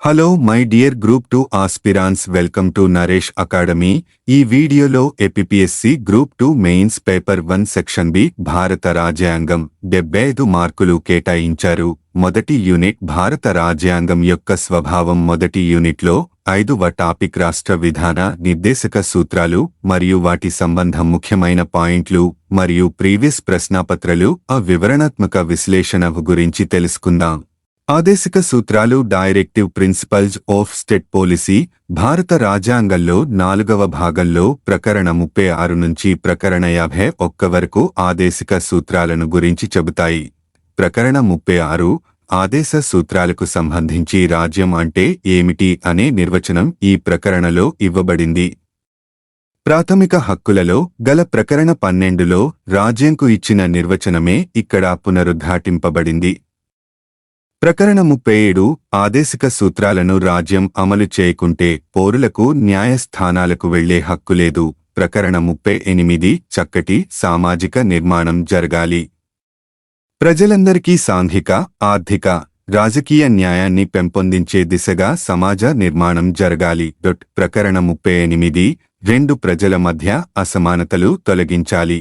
Hello my dear group two aspirants welcome to Naresh academy ఈ వీడియోలో APPSC group two mains paper one section B భారత రాజ్యాంగం డెబ్బై ఐదు మార్కులు కేటాయించారు. మొదటి యూనిట్ భారత రాజ్యాంగం యొక్క స్వభావం మొదటి యూనిట్లో ఐదువ టాపిక్ రాష్ట్ర విధాన నిర్దేశక సూత్రాలు మరియు వాటి సంబంధం ముఖ్యమైన పాయింట్లు మరియు ప్రీవియస్ ప్రశ్నాపత్రలు ఆ వివరణాత్మక విశ్లేషణ గురించి తెలుసుకుందాం. ఆదేశిక సూత్రాలు directive principles of state policy భారత రాజ్యాంగంలో నాలుగవ భాగంలో ప్రకరణ ముప్పై ఆరు నుంచి ప్రకరణ యాభై ఒక్క వరకు ఆదేశిక సూత్రాలను గురించి చెబుతాయి. ప్రకరణ ముప్పై ఆరు ఆదేశ సూత్రాలకు సంబంధించి రాజ్యం అంటే ఏమిటి అనే నిర్వచనం ఈ ప్రకరణలో ఇవ్వబడింది. ప్రాథమిక హక్కులలో గల ప్రకరణ పన్నెండులో రాజ్యంకు ఇచ్చిన నిర్వచనమే ఇక్కడ పునరుద్ఘాటింపబడింది. ప్రకరణ ముప్పై ఏడు ఆదేశిక సూత్రాలను రాజ్యం అమలు చేయకుంటే పౌరులకు న్యాయస్థానాలకు వెళ్ళే హక్కు లేదు. ప్రకరణ ముప్పై ఎనిమిది చక్కటి సామాజిక నిర్మాణం జరగాలి. ప్రజలందరికీ సాంఘిక ఆర్థిక రాజకీయ న్యాయాన్ని పెంపొందించే దిశగా సమాజ నిర్మాణం జరగాలి. డొట్ ప్రకరణ ముప్పై ఎనిమిది రెండు ప్రజల మధ్య అసమానతలు తొలగించాలి.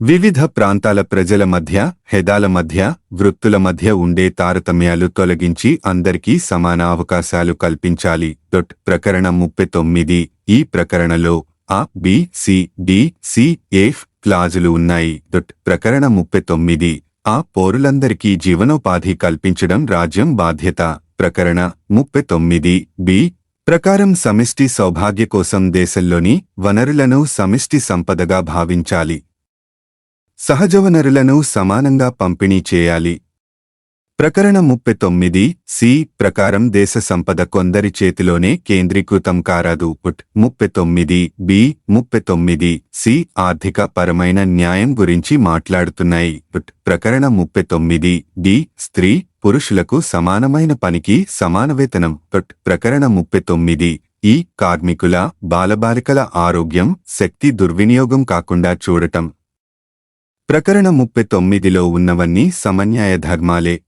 వివిధ ప్రాంతాల ప్రజల మధ్య హెదాల మధ్య వృత్తుల మధ్య ఉండే తారతమ్యాలు తొలగించి అందరికీ సమాన అవకాశాలు కల్పించాలి. డొట్ ప్రకరణ ముప్పై తొమ్మిది. ఈ ప్రకరణలో A B C D C F క్లాజులు ఉన్నాయి. డొట్ ప్రకరణ ముప్పై తొమ్మిది. ఆ పౌరులందరికీ జీవనోపాధి కల్పించడం రాజ్యం బాధ్యత. ప్రకరణ ముప్పై తొమ్మిది. బి ప్రకారం సమిష్టి సౌభాగ్య కోసం దేశంలోని వనరులను సమిష్టి సంపదగా భావించాలి. సహజ వనరులను సమానంగా పంపిణీ చేయాలి. ప్రకరణ ముప్పై తొమ్మిది సి ప్రకారం దేశ సంపద కొందరి చేతిలోనే కేంద్రీకృతం కారాదు. పుట్ ముప్పై తొమ్మిది బి ముప్పై తొమ్మిది సి ఆర్థిక పరమైన న్యాయం గురించి మాట్లాడుతున్నాయి. పుట్ ప్రకరణ ముప్పై తొమ్మిది డి స్త్రీ పురుషులకు సమానమైన పనికి సమాన వేతనం. పుట్ ప్రకరణ ముప్పై తొమ్మిది ఈ కార్మికుల బాలబాలికల ఆరోగ్యం శక్తి దుర్వినియోగం కాకుండా చూడటం. ప్రకరణ ముప్పై తొమ్మిదిలో ఉన్నవన్నీ సమన్యాయ ధర్మాలే.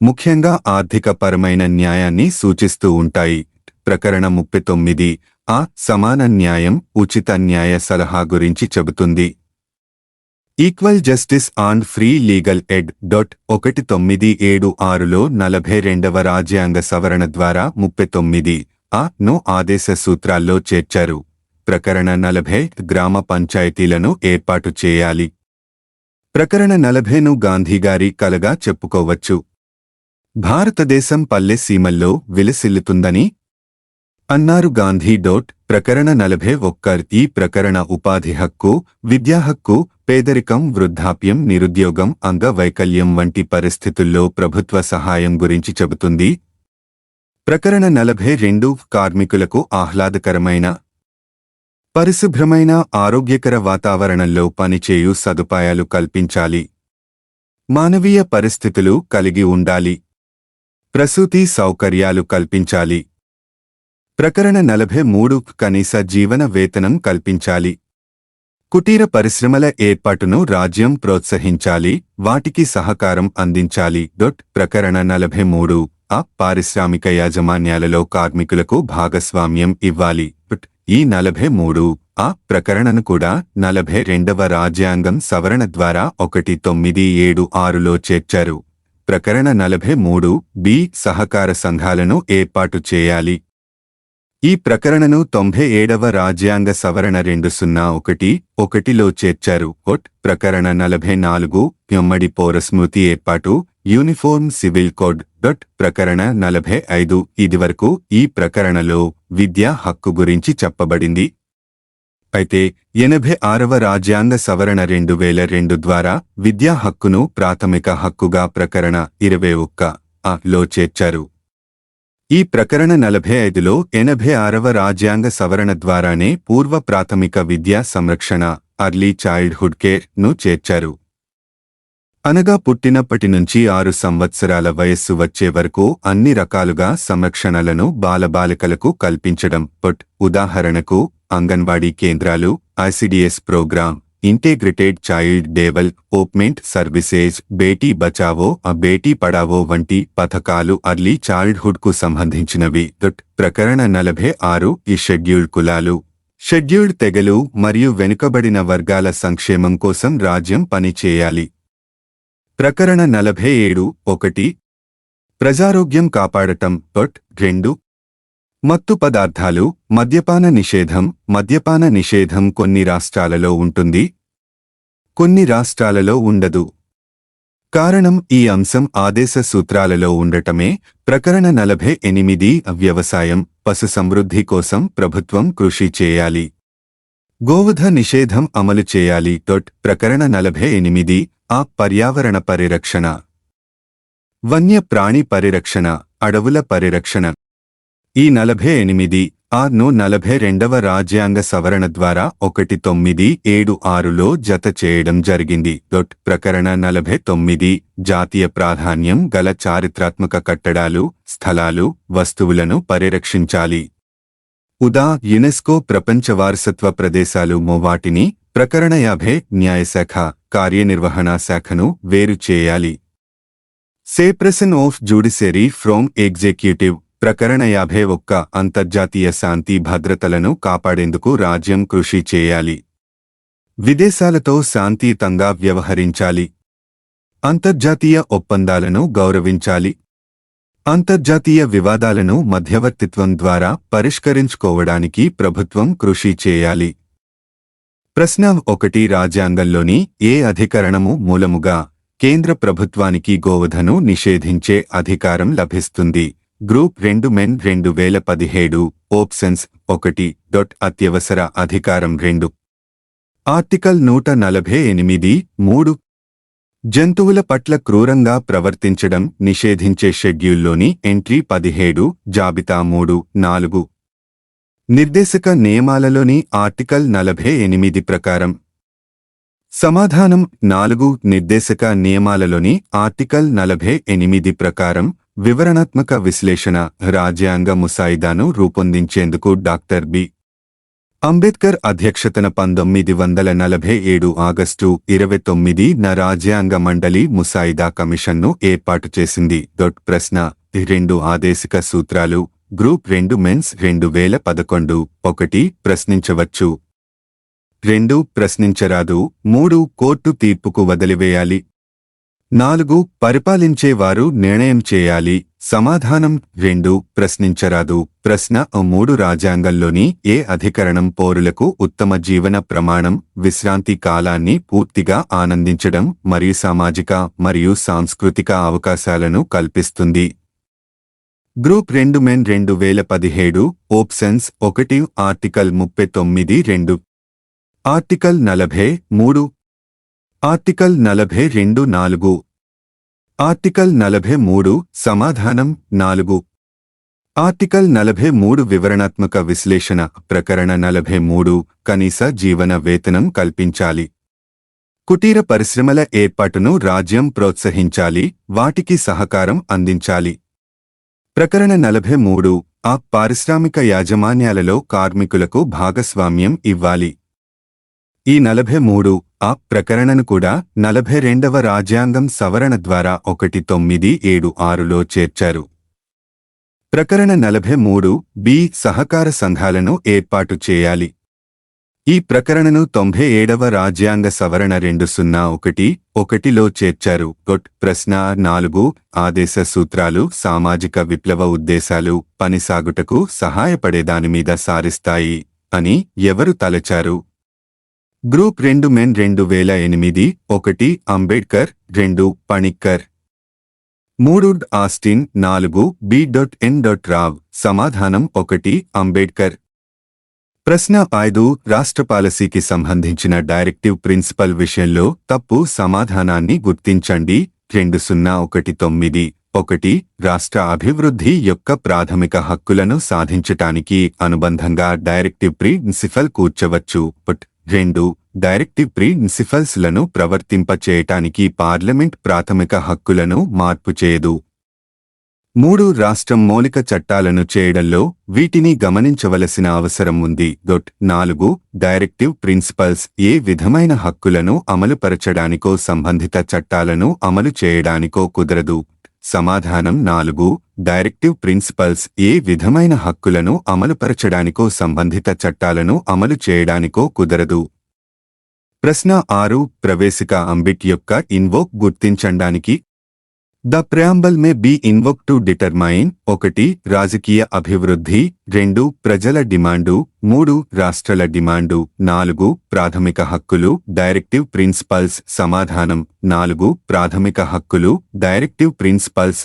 ముఖ్యంగా ఆర్థికపరమైన న్యాయాన్ని సూచిస్తూ ఉంటాయి. ప్రకరణ ముప్పై తొమ్మిది ఆ సమాన న్యాయం ఉచిత న్యాయ సలహా గురించి చెబుతుంది. Equal justice on free legal aid dot ఒకటి తొమ్మిది ఏడు ఆరులో నలభై రెండవ రాజ్యాంగ సవరణ ద్వారా ముప్పై తొమ్మిది ఆ ను ఆదేశ సూత్రాల్లో చేర్చారు. ప్రకరణ నలభై గ్రామ పంచాయతీలను ఏర్పాటు చేయాలి. ప్రకరణ నలభైను గాంధీగారి కలగా చెప్పుకోవచ్చు. భారతదేశం పల్లె సీమల్లో విలసిల్లుతుందని అన్నారు గాంధీ. డోట్ ప్రకరణ నలభై ఒక్క ఈ ప్రకరణ ఉపాధి హక్కు విద్యా హక్కు పేదరికం వృద్ధాప్యం నిరుద్యోగం అంగవైకల్యం వంటి పరిస్థితుల్లో ప్రభుత్వ సహాయం గురించి చెబుతుంది. ప్రకరణ నలభై రెండు కార్మికులకు ఆహ్లాదకరమైన పరిశుభ్రమైన ఆరోగ్యకర వాతావరణంలో పనిచేయు సదుపాయాలు కల్పించాలి. మానవీయ పరిస్థితులు కలిగి ఉండాలి. ప్రసూతి సౌకర్యాలు కల్పించాలి. ప్రకరణ నలభై మూడు కనీస జీవన వేతనం కల్పించాలి. కుటీర పరిశ్రమల ఏర్పాటును రాజ్యం ప్రోత్సహించాలి. వాటికి సహకారం అందించాలి. డొట్ ప్రకరణ నలభై మూడు ఆ పారిశ్రామిక యాజమాన్యాలలో కార్మికులకు భాగస్వామ్యం ఇవ్వాలి. డొట్ ఈ నలభై మూడు ఆ ప్రకరణను కూడా నలభై రెండవ రాజ్యాంగం సవరణ ద్వారా ఒకటి తొమ్మిది ఏడు ఆరులో చేర్చారు. ప్రకరణ నలభై మూడు బి సహకార సంఘాలను ఏర్పాటు చేయాలి. ఈ ప్రకరణను తొంభై ఏడవ రాజ్యాంగ సవరణ రెండు సున్నా ఒకటి ఒకటిలో చేర్చారు. ఒట్ ప్రకరణ నలభై నాలుగు ఉమ్మడి పౌరస్మృతి ఏర్పాటు యూనిఫార్మ్ సివిల్ కోడ్ డొట్ ప్రకరణ నలభై ఐదు ఇదివరకు ఈ ప్రకరణలో విద్యా హక్కు గురించి చెప్పబడింది. అయితే ఎనభై ఆరవ రాజ్యాంగ సవరణ రెండు వేల రెండు ద్వారా విద్యా హక్కును ప్రాథమిక హక్కుగా ప్రకరణ ఇరవై ఒక్క లో చేర్చారు. ఈ ప్రకరణ నలభై ఐదులో ఎనభై ఆరవ రాజ్యాంగ సవరణ ద్వారానే పూర్వ ప్రాథమిక విద్యా సంరక్షణ అర్లీ చైల్డ్హుడ్ కేర్ను చేర్చారు. అనగా పుట్టినప్పటి నుంచి ఆరు సంవత్సరాల వయస్సు వచ్చే వరకు అన్ని రకాలుగా సంరక్షణలను బాలబాలికలకు కల్పించడం. పుట్ ఉదాహరణకు అంగన్వాడీ కేంద్రాలు ICDS programme integrated child development services Beti Bachao ఆ బేటీ పడావో వంటి పథకాలు అర్లీ చైల్డ్హుడ్కు సంబంధించినవి ప్రకరణ నలభై ఆరు ఈ షెడ్యూల్డ్ కులాలు షెడ్యూల్డ్ తెగలు మరియు వెనుకబడిన వర్గాల సంక్షేమం కోసం రాజ్యం పనిచేయాలి ప్రకరణ నలభై ఏడు ఒకటి ప్రజారోగ్యం కాపాడటం పట్ రెండు మత్తు పదార్థాలు మద్యపాన నిషేధం మద్యపాన నిషేధం కొన్ని రాష్ట్రాలలో ఉంటుంది కొన్ని రాష్ట్రాలలో ఉండదు. కారణం ఈ అంశం ఆదేశ సూత్రాలలో ఉండటమే. ప్రకరణ నలభై ఎనిమిది వ్యవసాయం పశు సమృద్ధి కోసం ప్రభుత్వం కృషి చేయాలి. గోవధ నిషేధం అమలు చేయాలి. తొట్ ప్రకరణ నలభై ఎనిమిది ఆ పర్యావరణ పరిరక్షణ. వన్య ప్రాణి పరిరక్షణ అడవుల పరిరక్షణ. ఈ నలభై ఎనిమిది ఆర్ను నలభై రెండవ రాజ్యాంగ సవరణ ద్వారా ఒకటి తొమ్మిది ఏడు ఆరులో జత చేయడం జరిగింది. డొట్ ప్రకరణ నలభై తొమ్మిది జాతీయ ప్రాధాన్యం గల చారిత్రాత్మక కట్టడాలు స్థలాలు వస్తువులను పరిరక్షించాలి. ఉదా యునెస్కో ప్రపంచ వారసత్వ ప్రదేశాలు వాటిని ప్రకరణ యాభై న్యాయశాఖ కార్యనిర్వహణ శాఖను వేరు చేయాలి. Separation of judiciary from executive ప్రకరణ యాభై ఒక్క అంతర్జాతీయ శాంతి భద్రతలను కాపాడేందుకు రాజ్యం కృషి చేయాలి. విదేశాలతో శాంతియుతంగా వ్యవహరించాలి. అంతర్జాతీయ ఒప్పందాలను గౌరవించాలి. అంతర్జాతీయ వివాదాలను మధ్యవర్తిత్వం ద్వారా పరిష్కరించుకోవడానికి ప్రభుత్వం కృషి చేయాలి. ప్రశ్న ఒకటి రాజ్యాంగంలోని ఏ అధికరణము మూలముగా కేంద్ర ప్రభుత్వానికి గోవధను నిషేధించే అధికారం లభిస్తుంది? గ్రూప్ రెండు మెన్ రెండు వేల పదిహేడు ఓప్షన్స్ ఒకటి డొట్ అత్యవసర అధికారం రెండు. ఆర్టికల్ నూట నలభై ఎనిమిది మూడు. జంతువుల పట్ల క్రూరంగా ప్రవర్తించడం నిషేధించే షెడ్యూల్లోని ఎంట్రీ పదిహేడు జాబితా మూడు నాలుగు. నిర్దేశక నియమాలలోని ఆర్టికల్ నలభై ఎనిమిది ప్రకారం. సమాధానం నాలుగు నిర్దేశక నియమాలలోని ఆర్టికల్ నలభై ఎనిమిది ప్రకారం వివరణాత్మక విశ్లేషణ రాజ్యాంగ ముసాయిదాను రూపొందించేందుకు డాక్టర్ బి. అంబేద్కర్ అధ్యక్షతన పంతొమ్మిది వందల నలభై ఏడు ఆగస్టు ఇరవై తొమ్మిది న రాజ్యాంగ మండలి ముసాయిదా కమిషన్ను ఏర్పాటు చేసింది. డొట్ ప్రశ్న రెండు ఆదేశిక సూత్రాలు గ్రూప్ రెండు మెన్స్ రెండు వేల పదకొండు ఒకటి ప్రశ్నించవచ్చు. రెండు ప్రశ్నించరాదు మూడు కోర్టు తీర్పుకు వదిలివేయాలి. నాలుగు పరిపాలించేవారు నిర్ణయం చేయాలి. సమాధానం రెండు ప్రశ్నించరాదు. ప్రశ్న మూడు రాజ్యాంగంలోని ఏ అధికరణం పౌరులకు ఉత్తమ జీవన ప్రమాణం విశ్రాంతి కాలాన్ని పూర్తిగా ఆనందించడం మరియు సామాజిక మరియు సాంస్కృతిక అవకాశాలను కల్పిస్తుంది. గ్రూప్ రెండు మెన్ రెండు వేల పదిహేడు ఓప్షన్స్ ఒకటి ఆర్టికల్ ముప్పై తొమ్మిది రెండు. ఆర్టికల్ నలభై మూడు ఆర్టికల్ నలభై రెండు నాలుగు. ఆర్టికల్ నలభై మూడు సమాధానం నాలుగు. ఆర్టికల్ నలభై మూడు వివరణాత్మక విశ్లేషణ ప్రకరణ నలభై మూడు కనీస జీవన వేతనం కల్పించాలి. కుటీర పరిశ్రమల ఏర్పాటును రాజ్యం ప్రోత్సహించాలి వాటికి సహకారం అందించాలి. ప్రకరణ నలభై మూడు ఆ పారిశ్రామిక యాజమాన్యాలలో కార్మికులకు భాగస్వామ్యం ఇవ్వాలి. ఈ నలభై మూడు ఆ ప్రకరణను కూడా నలభై రెండవ రాజ్యాంగం సవరణ ద్వారా ఒకటి తొమ్మిది ఏడు ఆరులో చేర్చారు. ప్రకరణ నలభై మూడు బి సహకార సంఘాలను ఏర్పాటు చేయాలి. ఈ ప్రకరణను తొంభై ఏడవ రాజ్యాంగ సవరణ రెండు సున్నా ఒకటి ఒకటిలో చేర్చారు. గొట్ ప్రశ్న నాలుగు ఆదేశ సూత్రాలు సామాజిక విప్లవ ఉద్దేశాలు పనిసాగుటకు సహాయపడేదానిమీద సారిస్తాయి అని ఎవరు తలచారు? గ్రూప్ రెండు మెన్ రెండు వేల ఎనిమిది ఒకటి అంబేడ్కర్ రెండు పణిక్కర్. మూడు ఆస్టిన్ నాలుగు B dot N dot Rau సమాధానం ఒకటి అంబేడ్కర్. ప్రశ్న ఐదు రాష్ట్ర పాలసీకి సంబంధించిన డైరెక్టివ్ ప్రిన్సిపల్ విషయంలో తప్పు సమాధానాన్ని గుర్తించండి. రెండు సున్నా ఒకటి తొమ్మిది ఒకటి రాష్ట్ర అభివృద్ధి యొక్క ప్రాథమిక హక్కులను సాధించటానికి అనుబంధంగా డైరెక్టివ్ ప్రిన్సిపల్ కూర్చవచ్చు. బట్ రెండు డైరెక్టివ్ ప్రిన్సిఫల్స్లను ప్రవర్తింపచేయటానికి పార్లమెంట్ ప్రాథమిక హక్కులను మార్పు చేయదు మూడు రాష్ట్రం మౌలిక చట్టాలను చేయడంలో వీటిని గమనించవలసిన అవసరం ఉంది. దొట్ నాలుగు డైరెక్టివ్ ప్రిన్సిపల్స్ ఏ విధమైన హక్కులను అమలుపరచడానికో సంబంధిత చట్టాలను అమలు చేయడానికో కుదరదు. సమాధానం నాలుగు. డైరెక్టివ్ ప్రిన్సిపల్స్ ఏ విధమైన హక్కులను అమలుపరచడానికో సంబంధిత చట్టాలను అమలు చేయడానికో కుదరదు. ప్రశ్న ఆరు. ప్రవేశిక అంబిట్ యొక్క ఇన్వోక్ గుర్తించడానికి the preamble may be invoke to determine ఒకటి రాజకీయ అభివృద్ధి రెండు ప్రజల డిమాండు మూడు రాష్ట్రాల డిమాండు నాలుగు ప్రాథమిక హక్కులు డైరెక్టివ్ ప్రిన్సిపల్స్ సమాధానం నాలుగు ప్రాథమిక హక్కులు డైరెక్టివ్ ప్రిన్సిపల్స్.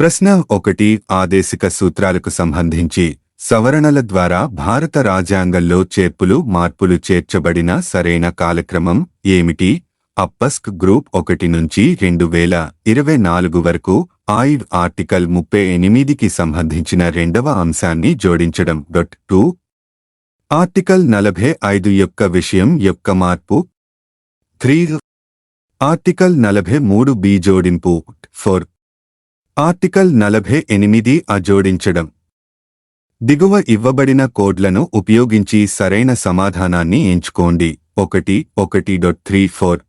ప్రశ్న ఒకటి ఆదేశిక సూత్రాలకు సంబంధించి సవరణల ద్వారా భారత రాజ్యాంగంలో చేర్పులు మార్పులు చేర్చబడిన సరైన కాలక్రమం ఏమిటి? అప్పస్క్ గ్రూప్ ఒకటి నుంచి రెండు వేల ఇరవై నాలుగు వరకు ఆయిడ్ ఆర్టికల్ ముప్పై ఎనిమిదికి సంబంధించిన రెండవ అంశాన్ని జోడించడం. Dot two. ఆర్టికల్ నలభై ఐదు యొక్క విషయం యొక్క మార్పు. త్రీ. ఆర్టికల్ నలభై మూడు బి జోడింపు. ఫోర్. ఆర్టికల్ నలభై ఎనిమిది అజోడించడం జోడించడం. దిగువ ఇవ్వబడిన కోడ్లను ఉపయోగించి సరైన సమాధానాన్ని ఎంచుకోండి. ఒకటి ఒకటి డొట్ త్రీ ఫోర్.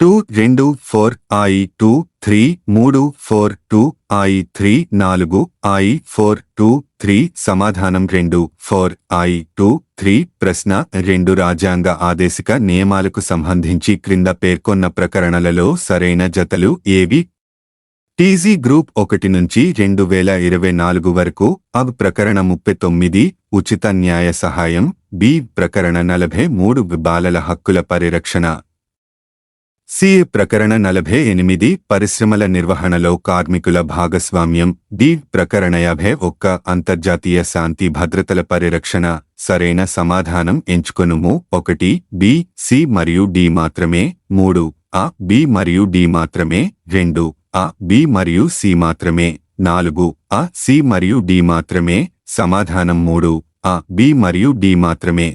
టూ రెండు ఫోర్ ఐ టూ త్రీ మూడు ఫోర్ టూ ఐ త్రీ నాలుగు ఐ ఫోర్ టూ త్రీ సమాధానం రెండు ఫోర్ ఐ టూ త్రీ ప్రశ్న రెండు రాజ్యాంగ ఆదేశిక నియమాలకు సంబంధించి క్రింద పేర్కొన్న ప్రకరణలలో సరైన జతలు ఏవి? టీజీ గ్రూప్ ఒకటి నుంచి రెండు వేల ఇరవై నాలుగు వరకు అబ్ ప్రకరణ ముప్పై తొమ్మిది ఉచిత న్యాయ సహాయం బి ప్రకరణ నలభై మూడు బాలల హక్కుల పరిరక్షణ. సి ప్రకరణ నలభై ఎనిమిది పరిశ్రమల నిర్వహణలో కార్మికుల భాగస్వామ్యం డి ప్రకరణ యాభై ఒక్క అంతర్జాతీయ శాంతి భద్రతల పరిరక్షణ సరైన సమాధానం ఎంచుకొనుము ఒకటి బి సి మరియు డి మాత్రమే మూడు ఆ బి మరియు డి మాత్రమే రెండు ఆ బి మరియు సి మాత్రమే నాలుగు ఆ సి మరియు డి మాత్రమే సమాధానం మూడు ఆ బి మరియు డి మాత్రమే.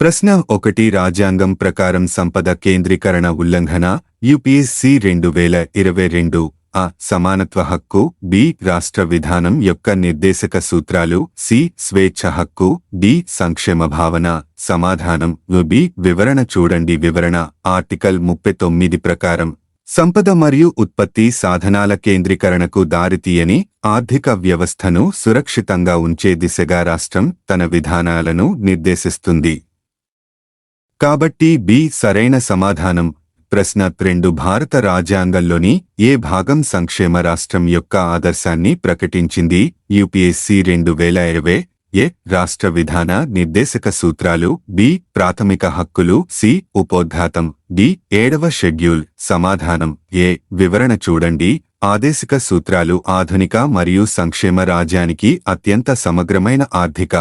ప్రశ్న ఒకటి రాజ్యాంగం ప్రకారం సంపద కేంద్రీకరణ ఉల్లంఘన యుపిఎస్సి రెండు వేల ఇరవై రెండు. ఆ సమానత్వ హక్కు బి రాష్ట్ర విధానం యొక్క నిర్దేశక సూత్రాలు సి స్వేచ్ఛ హక్కు డి సంక్షేమ భావన సమాధానం బి వివరణ చూడండి వివరణ ఆర్టికల్ ముప్పై తొమ్మిది ప్రకారం. సంపద మరియు ఉత్పత్తి సాధనాల కేంద్రీకరణకు దారితీయని ఆర్థిక వ్యవస్థను సురక్షితంగా ఉంచే దిశగా రాష్ట్రం తన విధానాలను నిర్దేశిస్తుంది. కాబట్టి బి సరైన సమాధానం. ప్రశ్న రెండు భారత రాజ్యాంగంలోని ఏ భాగం సంక్షేమ రాష్ట్రం యొక్క ఆదర్శాన్ని ప్రకటించింది? యుపిఎస్సి రెండు వేల ఇరవై ఏ రాష్ట్ర విధాన నిర్దేశక సూత్రాలు? బి ప్రాథమిక హక్కులు సి ఉపోద్ఘాతం డి ఏడవ షెడ్యూల్. సమాధానం ఏ వివరణ చూడండి. ఆదేశిక సూత్రాలు ఆధునిక మరియు సంక్షేమ రాజ్యానికి అత్యంత సమగ్రమైన ఆర్థిక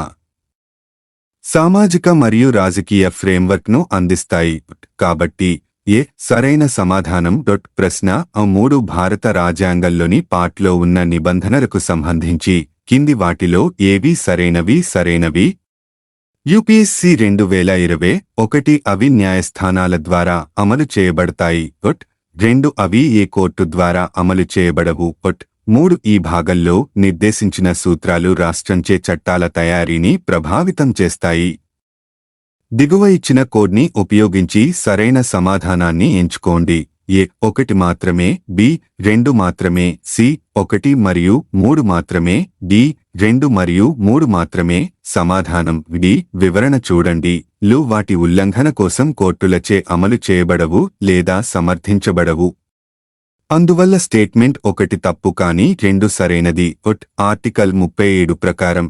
సామాజిక మరియు రాజకీయ ఫ్రేమ్వర్క్ను అందిస్తాయి. కాబట్టి ఏ సరైన సమాధానం డొట్ ప్రశ్న ఆ మూడు భారత రాజ్యాంగంలోని పార్ట్లో ఉన్న నిబంధనలకు సంబంధించి కింది వాటిలో ఏవి సరైనవి సరైనవి? యుపిఎస్సి రెండు వేల ఇరవై ఒకటి అవి న్యాయస్థానాల ద్వారా అమలు చేయబడతాయి. ఒట్ రెండు అవి ఏ కోర్టు ద్వారా అమలు చేయబడవు. ఒట్ మూడు ఈ భాగంలో నిర్దేశించిన సూత్రాలు రాష్ట్రంచే చట్టాల తయారీని ప్రభావితం చేస్తాయి. దిగువ ఇచ్చిన కోడ్ని ఉపయోగించి సరైన సమాధానాన్ని ఎంచుకోండి. ఏ ఒకటి మాత్రమే బి రెండు మాత్రమే సి ఒకటి మరియు మూడు మాత్రమే డి రెండు మరియు మూడు మాత్రమే సమాధానం. డి వివరణ చూడండి. లు వాటి ఉల్లంఘన కోసం కోర్టులచే అమలు చేయబడవు లేదా సమర్థించబడవు. అందువల్ల స్టేట్మెంట్ ఒకటి తప్పు కానీ రెండు సరైనది. ఒట్ ఆర్టికల్ ముప్పై ఏడు ప్రకారం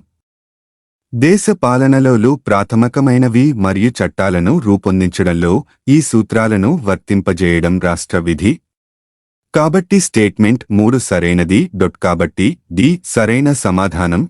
దేశ పాలనలోలు ప్రాథమికమైనవి మరియు చట్టాలను రూపొందించడంలో ఈ సూత్రాలను వర్తింపజేయడం రాష్ట్ర విధి. కాబట్టి స్టేట్మెంట్ మూడు సరైనది. డొట్ కాబట్టి డి సరైన సమాధానం.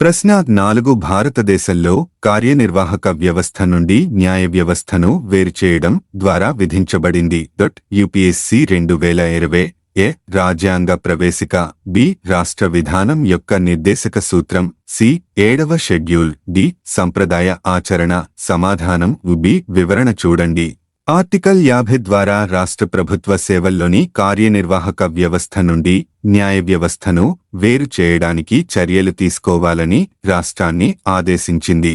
ప్రశ్న నాలుగు భారతదేశంలో కార్యనిర్వాహక వ్యవస్థ నుండి న్యాయ వ్యవస్థను వేరుచేయడం ద్వారా విధించబడింది. దట్ యుపిఎస్సి రెండు వేల ఇరవై ఏ రాజ్యాంగ ప్రవేశిక బి రాష్ట్ర విధానం యొక్క నిర్దేశక సూత్రం సి ఏడవ షెడ్యూల్ డి సంప్రదాయ ఆచరణ సమాధానం బి వివరణ చూడండి. ఆర్టికల్ యాభై ద్వారా రాష్ట్ర ప్రభుత్వ సేవల్లోని కార్యనిర్వాహక వ్యవస్థ నుండి న్యాయ వ్యవస్థను వేరు చేయడానికి చర్యలు తీసుకోవాలని రాష్ట్రాన్ని ఆదేశించింది.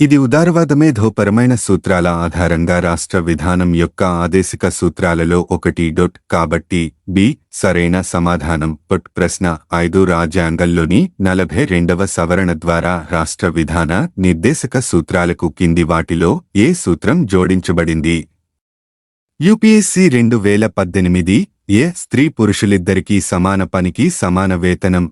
ఇది ఉదారవాదమేధోపరమైన సూత్రాల ఆధారంగా రాష్ట్ర విధానం యొక్క ఆదేశిక సూత్రాలలో ఒకటి డొట్ కాబట్టి బి సరైన సమాధానం పుట్ ప్రశ్న ఐదు రాజ్యాంగంలోని నలభై రెండవ సవరణ ద్వారా రాష్ట్ర విధాన నిర్దేశక సూత్రాలకు కింది వాటిలో ఏ సూత్రం జోడించబడింది? యూపీఎస్సీ రెండు వేల పద్దెనిమిది ఏ స్త్రీ పురుషులిద్దరికీ సమాన పనికి సమాన వేతనం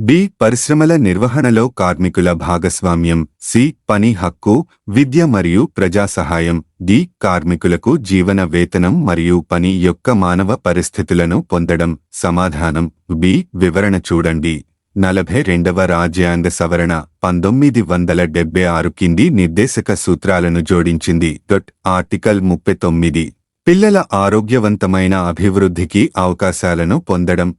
బి. పరిశ్రమల నిర్వహణలో కార్మికుల భాగస్వామ్యం. సి. పని హక్కు విద్య మరియు ప్రజా సహాయం. డి. కార్మికులకు జీవన వేతనం మరియు పని యొక్క మానవ పరిస్థితులను పొందడం. సమాధానం. బి. వివరణ చూడండి. నలభై రెండవ రాజ్యాంగ సవరణ. పంతొమ్మిది వందల డెబ్బై ఆరు కింది నిర్దేశక సూత్రాలను జోడించింది. డొట్ ఆర్టికల్ ముప్పై తొమ్మిది. పిల్లల ఆరోగ్యవంతమైన అభివృద్ధికి అవకాశాలను పొందడం.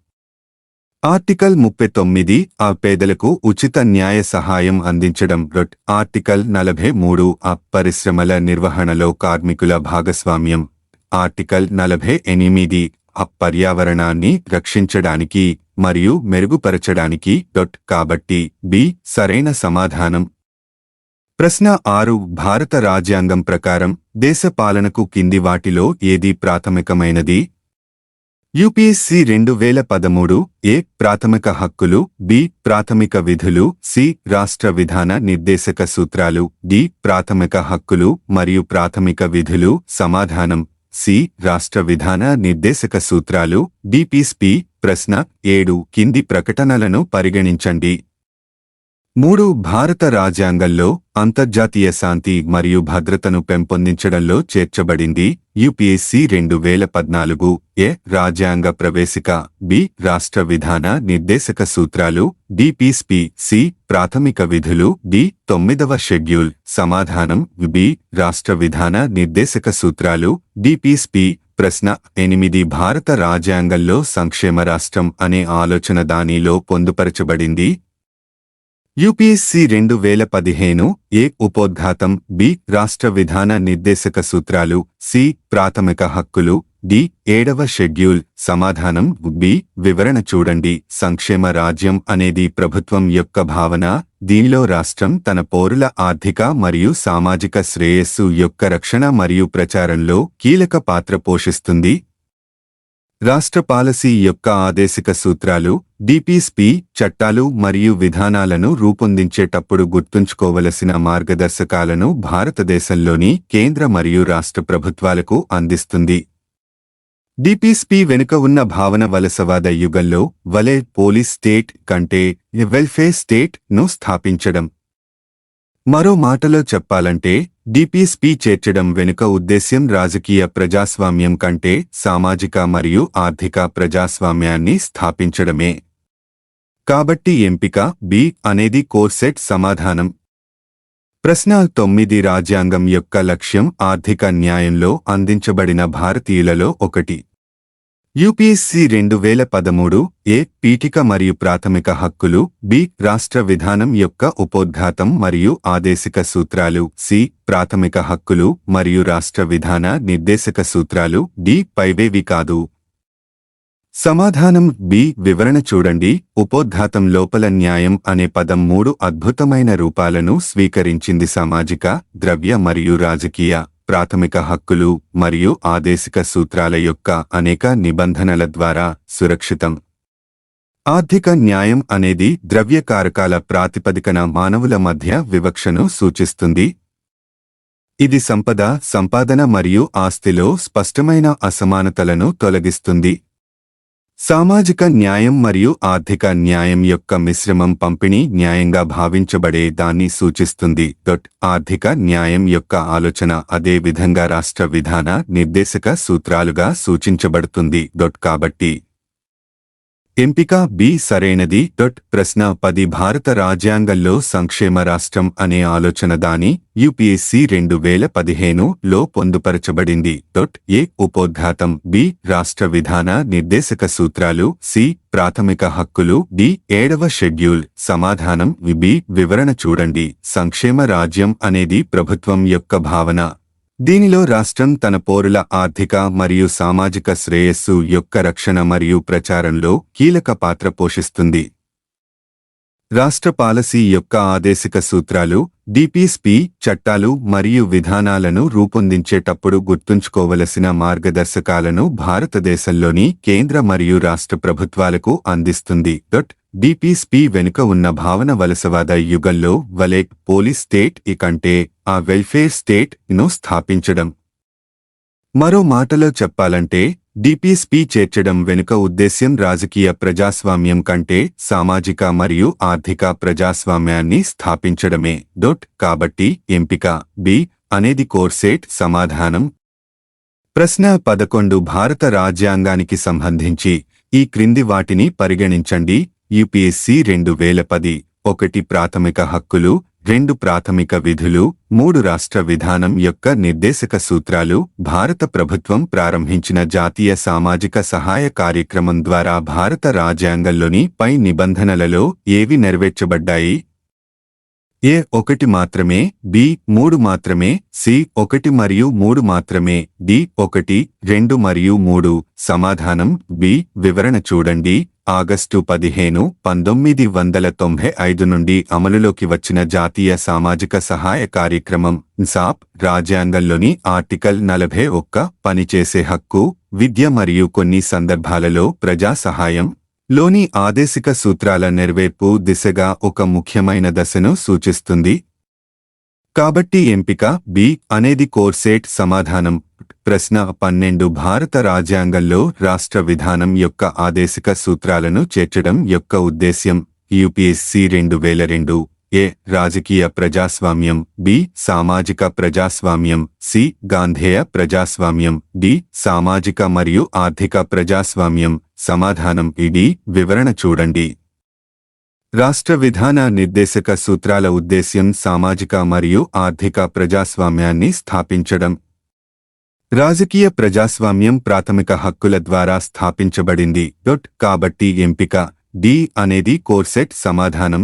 ఆర్టికల్ ముప్పై తొమ్మిది ఆ పేదలకు ఉచిత న్యాయ సహాయం అందించడం రొట్. ఆర్టికల్ నలభై మూడు ఆ పరిశ్రమల నిర్వహణలో కార్మికుల భాగస్వామ్యం. ఆర్టికల్ నలభై ఎనిమిది ఆ పర్యావరణాన్ని రక్షించడానికి మరియు మెరుగుపరచడానికి డొట్ కాబట్టి బి సరైన సమాధానం. ప్రశ్న ఆరు భారత రాజ్యాంగం ప్రకారం దేశ పాలనకు కింది వాటిలో ఏది ప్రాథమికమైనది? యూపీఎస్సీ రెండు వేల పదమూడు ఏ ప్రాథమిక హక్కులు బి ప్రాథమిక విధులు సి రాష్ట్ర విధాన నిర్దేశక సూత్రాలు డి ప్రాథమిక హక్కులు మరియు ప్రాథమిక విధులు సమాధానం సి రాష్ట్ర విధాన నిర్దేశక సూత్రాలు డిపిస్పి ప్రశ్న ఏడు కింది ప్రకటనలను పరిగణించండి. మూడు భారత రాజ్యాంగంలో అంతర్జాతీయ శాంతి మరియు భద్రతను పెంపొందించడంలో చేర్చబడింది యుపిఎస్సి రెండు వేల పద్నాలుగు ఏ రాజ్యాంగ ప్రవేశిక బి రాష్ట్ర విధాన నిర్దేశక సూత్రాలు డిపిస్పి సి ప్రాథమిక విధులు డి తొమ్మిదవ షెడ్యూల్ సమాధానం బి రాష్ట్ర విధాన నిర్దేశక సూత్రాలు డిపిస్పి ప్రశ్న ఎనిమిది భారత రాజ్యాంగంలో సంక్షేమ రాష్ట్రం అనే ఆలోచన దానిలో పొందుపరచబడింది యూపీఎస్సీ రెండు వేల పదిహేను ఏ ఉపోద్ఘాతం బి రాష్ట్ర విధాన నిర్దేశక సూత్రాలు సి ప్రాథమిక హక్కులు డి ఏడవ షెడ్యూల్ సమాధానం బి వివరణ చూడండి. సంక్షేమ రాజ్యం అనేది ప్రభుత్వం యొక్క భావన దీనిలో రాష్ట్రం తన పౌరుల ఆర్థిక మరియు సామాజిక శ్రేయస్సు యొక్క రక్షణ మరియు ప్రచారంలో కీలక పాత్ర పోషిస్తుంది. రాష్ట్ర పాలసీ యొక్క ఆదేశిక సూత్రాలు డిపిస్పి చట్టాలు మరియు విధానాలను రూపొందించేటప్పుడు గుర్తుంచుకోవలసిన మార్గదర్శకాలను భారతదేశంలోని కేంద్ర మరియు రాష్ట్ర ప్రభుత్వాలకు అందిస్తుంది. డిపిస్పి వెనుక ఉన్న భావన వలసవాద యుగంలో వలే పోలీస్ స్టేట్ కంటే వెల్ఫేర్ స్టేట్ను స్థాపించడం. మరో మాటలో చెప్పాలంటే డిపిఎస్పి చేర్చడం వెనుక ఉద్దేశ్యం రాజకీయ ప్రజాస్వామ్యం కంటే సామాజిక మరియు ఆర్థిక ప్రజాస్వామ్యాన్ని స్థాపించడమే. కాబట్టి ఎంపిక బి అనేది కోర్సెట్ సమాధానం. ప్రశ్న తొమ్మిది రాజ్యాంగం యొక్క లక్ష్యం ఆర్థిక న్యాయంలో అందించబడిన భారతీయులలో ఒకటి. యూపీఎస్సీ రెండు వేల పదమూడు ఏ పీఠిక మరియు ప్రాథమిక హక్కులు బి రాష్ట్ర విధానం యొక్క ఉపోద్ఘాతం మరియు ఆదేశిక సూత్రాలు సి ప్రాథమిక హక్కులు మరియు రాష్ట్ర విధాన నిర్దేశక సూత్రాలు డి పైవేవి కాదు. సమాధానం బి వివరణ చూడండి ఉపోద్ఘాతం లోపల న్యాయం అనే పదం మూడు అద్భుతమైన రూపాలను స్వీకరించింది సామాజిక ద్రవ్య మరియు రాజకీయ. ప్రాథమిక హక్కులు మరియు ఆదేశిక సూత్రాల యొక్క అనేక నిబంధనల ద్వారా సురక్షితం. ఆర్థిక న్యాయం అనేది ద్రవ్య కారకాల ప్రాతిపదికన మానవుల మధ్య వివక్షను సూచిస్తుంది. ఇది సంపద సంపాదన మరియు ఆస్తిలో స్పష్టమైన అసమానతలను తొలగిస్తుంది. సామాజిక న్యాయం మరియు ఆర్థిక న్యాయం యొక్క మిశ్రమం పంపిణీ న్యాయంగా భావించబడే దాన్ని సూచిస్తుంది. దొట్ ఆర్థిక న్యాయం యొక్క ఆలోచన అదే విధంగా రాష్ట్ర విధాన నిర్దేశక సూత్రాలుగా సూచించబడుతుంది. దొట్ కాబట్టి ఎంపిక బి సరైనది. డొట్ ప్రశ్న పది భారత రాజ్యాంగంలో సంక్షేమ రాష్ట్రం అనే ఆలోచన దాని యూపీఎస్సీ రెండు వేల పదిహేను లో పొందుపరచబడింది. డొట్ ఏ ఉపోద్ఘాతం బి రాష్ట్ర విధాన నిర్దేశక సూత్రాలు సి ప్రాథమిక హక్కులు డి ఏడవ షెడ్యూల్ సమాధానం బి వివరణ చూడండి. సంక్షేమ రాజ్యం అనేది ప్రభుత్వం యొక్క భావన. దీనిలో రాష్ట్రం తన పౌరుల ఆర్థిక మరియు సామాజిక శ్రేయస్సు యొక్క రక్షణ మరియు ప్రచారంలో కీలక పాత్ర పోషిస్తుంది. రాష్ట్ర పాలసీ యొక్క ఆదేశిక సూత్రాలు డిపిఎస్పి చట్టాలు మరియు విధానాలను రూపొందించేటప్పుడు గుర్తుంచుకోవలసిన మార్గదర్శకాలను భారతదేశంలోని కేంద్ర మరియు రాష్ట్ర ప్రభుత్వాలకు అందిస్తుంది. డొట్ డిపిఎస్పి వెనుక ఉన్న భావన వలసవాద యుగంలో వలే పోలీస్ స్టేట్ ఇకంటే ఆ వెల్ఫేర్ స్టేట్ను స్థాపించడం. మరో మాటలో చెప్పాలంటే డిపిఎస్పి చేర్చడం వెనుక ఉద్దేశ్యం రాజకీయ ప్రజాస్వామ్యం కంటే సామాజిక మరియు ఆర్థిక ప్రజాస్వామ్యాన్ని స్థాపించడమే. డొట్ కాబట్టి ఎంపిక బి అనేది కోర్సేట్ సమాధానం. ప్రశ్న పదకొండు భారత రాజ్యాంగానికి సంబంధించి ఈ క్రింది వాటిని పరిగణించండి. యుపిఎస్సి రెండు వేల పది ఒకటి ప్రాథమిక హక్కులు రెండు ప్రాథమిక విధులు మూడు రాష్ట్ర విధానం యొక్క నిర్దేశక సూత్రాలు భారత ప్రభుత్వం ప్రారంభించిన జాతీయ సామాజిక సహాయ కార్యక్రమం ద్వారా భారత రాజ్యాంగంలోని పై నిబంధనలలో ఏవి నెరవేర్చబడ్డాయి? ఏ ఒకటి మాత్రమే బి మూడు మాత్రమే సి ఒకటి మరియు మూడు మాత్రమే డి ఒకటి రెండు మరియు మూడు. సమాధానం బి. వివరణ చూడండి. ఆగస్టు పదిహేను పంతొమ్మిది వందల తొంభై ఐదు నుండి అమలులోకి వచ్చిన జాతీయ సామాజిక సహాయ కార్యక్రమం సాప్ రాజ్యాంగంలోని ఆర్టికల్ నలభై ఒక్క పనిచేసే హక్కు విద్య మరియు కొన్ని సందర్భాలలో ప్రజా సహాయం లోని ఆదేశిక సూత్రాల నెరవేర్పు దిశగా ఒక ముఖ్యమైన దశను సూచిస్తుంది. కాబట్టి ఎంపిక బి అనేది కోర్సేట్ సమాధానం ప్రశ్న పన్నెండు భారత రాజ్యాంగంలో రాష్ట్ర విధానం యొక్క ఆదేశిక సూత్రాలను చేర్చడం యొక్క ఉద్దేశ్యం. యుపిఎస్సి రెండు వేల రెండు ఏ. రాజకీయ ప్రజాస్వామ్యం బి. సామాజిక ప్రజాస్వామ్యం సి. గాంధేయ ప్రజాస్వామ్యం డి. సామాజిక మరియు ఆర్థిక ప్రజాస్వామ్యం. సమాధానం ఇది వివరణ చూడండి. రాష్ట్ర విధాన నిర్దేశక సూత్రాల ఉద్దేశ్యం సామాజిక మరియు ఆర్థిక ప్రజాస్వామ్యాన్ని స్థాపించడం. రాజకీయ ప్రజాస్వామ్యం ప్రాథమిక హక్కుల ద్వారా స్థాపించబడింది. డొట్ కాబట్టి ఎంపిక డి అనేది కోర్సెట్ సమాధానం.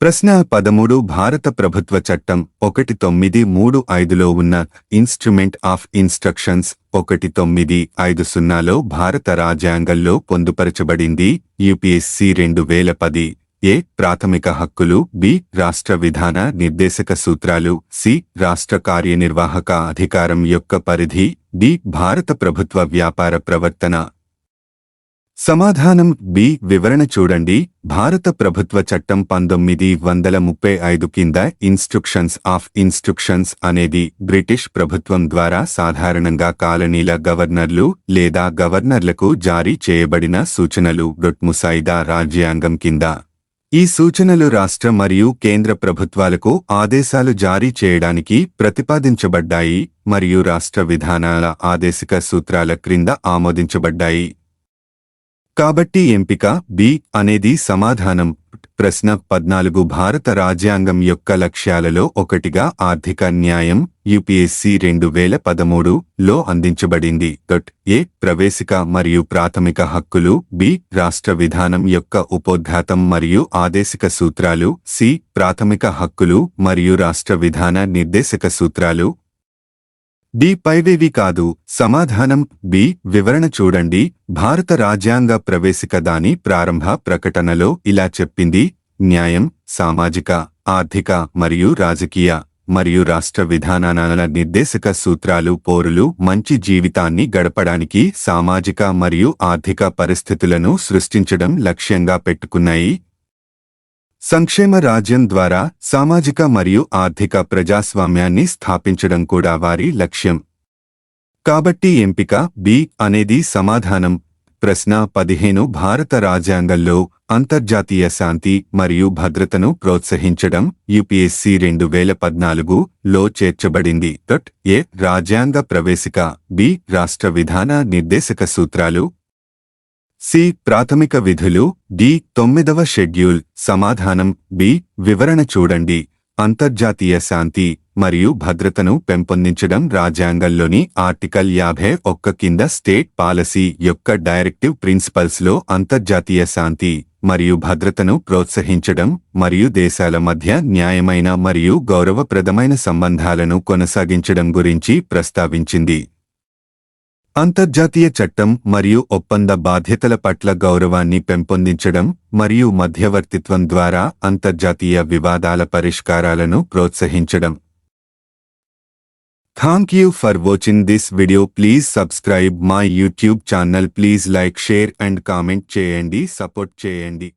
ప్రశ్న పదమూడు భారత ప్రభుత్వ చట్టం ఒకటి తొమ్మిది మూడు ఐదులో ఉన్న ఇన్స్ట్రుమెంట్ ఆఫ్ ఇన్స్ట్రక్షన్స్ ఒకటి తొమ్మిది ఐదు సున్నాలో భారత రాజ్యాంగంలో పొందుపరచబడింది. యుపిఎస్సి రెండు వేల పది ఏ ప్రాథమిక హక్కులు బి రాష్ట్ర విధాన నిర్దేశక సూత్రాలు సి రాష్ట్ర కార్యనిర్వాహక అధికారం యొక్క పరిధి డి భారత ప్రభుత్వ వ్యాపార ప్రవర్తన. సమాధానం బి వివరణ చూడండి. భారత ప్రభుత్వ చట్టం పంతొమ్మిది వందల ముప్పై ఐదు కింద ఇన్స్ట్రక్షన్స్ ఆఫ్ ఇన్స్ట్రుక్షన్స్ అనేది బ్రిటిష్ ప్రభుత్వం ద్వారా సాధారణంగా కాలనీల గవర్నర్లు లేదా గవర్నర్లకు జారీ చేయబడిన సూచనలు. రొట్ముసాయిదా రాజ్యాంగం కింద ఈ సూచనలు రాష్ట్ర మరియు కేంద్ర ప్రభుత్వాలకు ఆదేశాలు జారీ చేయడానికి ప్రతిపాదించబడ్డాయి మరియు రాష్ట్ర విధానాల ఆదేశిక సూత్రాల క్రింద ఆమోదించబడ్డాయి. కాబట్టి ఎంపిక బి అనేది సమాధానం ప్రశ్న పద్నాలుగు భారత రాజ్యాంగం యొక్క లక్ష్యాలలో ఒకటిగా ఆర్థిక న్యాయం యుపిఎస్సి రెండు వేల పదమూడు లో అందించబడింది. Dot A. ప్రవేశిక మరియు ప్రాథమిక హక్కులు బి. రాష్ట్ర విధానం యొక్క ఉపోద్ఘాతం మరియు ఆదేశిక సూత్రాలు సి. ప్రాథమిక హక్కులు మరియు రాష్ట్ర విధాన నిర్దేశక సూత్రాలు డి పైవేవి కాదు. సమాధానం బి. వివరణ చూడండి. భారత రాజ్యాంగ ప్రవేశిక దాని ప్రారంభ ప్రకటనలో ఇలా చెప్పింది. న్యాయం సామాజిక ఆర్థిక మరియు రాజకీయ మరియు రాష్ట్ర విధానాల నిర్దేశక సూత్రాలు పౌరులు మంచి జీవితాన్ని గడపడానికి సామాజిక మరియు ఆర్థిక పరిస్థితులను సృష్టించడం లక్ష్యంగా పెట్టుకున్నాయి. సంక్షేమ రాజ్యం ద్వారా సామాజిక మరియు ఆర్థిక ప్రజాస్వామ్యాన్ని స్థాపించడం కూడా వారి లక్ష్యం. కాబట్టి ఎంపిక బి అనేది సమాధానం. ప్రశ్న పదిహేను భారత రాజ్యాంగంలో అంతర్జాతీయ శాంతి మరియు భద్రతను ప్రోత్సహించడం యుపిఎస్సి రెండు వేల పద్నాలుగు లో చేర్చబడింది. డట్ ఏ రాజ్యాంగ ప్రవేశిక బి రాష్ట్ర విధాన నిర్దేశక సూత్రాలు సి. ప్రాథమిక విధులు డి. తొమ్మిదవ షెడ్యూల్ సమాధానం బి. వివరణ చూడండి. అంతర్జాతీయ శాంతి మరియు భద్రతను పెంపొందించడం రాజ్యాంగంలోని ఆర్టికల్ యాభై ఒక్క కింద స్టేట్ పాలసీ యొక్క డైరెక్టివ్ ప్రిన్సిపల్స్లో అంతర్జాతీయ శాంతి మరియు భద్రతను ప్రోత్సహించడం మరియు దేశాల మధ్య న్యాయమైన మరియు గౌరవప్రదమైన సంబంధాలను కొనసాగించడం గురించి ప్రస్తావించింది. అంతర్జాతీయ చట్టం మరియు ఒప్పంద బాధ్యతల పట్ల గౌరవాన్ని పెంపొందించడం మరియు మధ్యవర్తిత్వం ద్వారా అంతర్జాతీయ వివాదాల పరిష్కారాలను ప్రోత్సహించడం. Thank you for watching this video please subscribe my YouTube channel please like share and comment చేయండి. సపోర్ట్ చేయండి.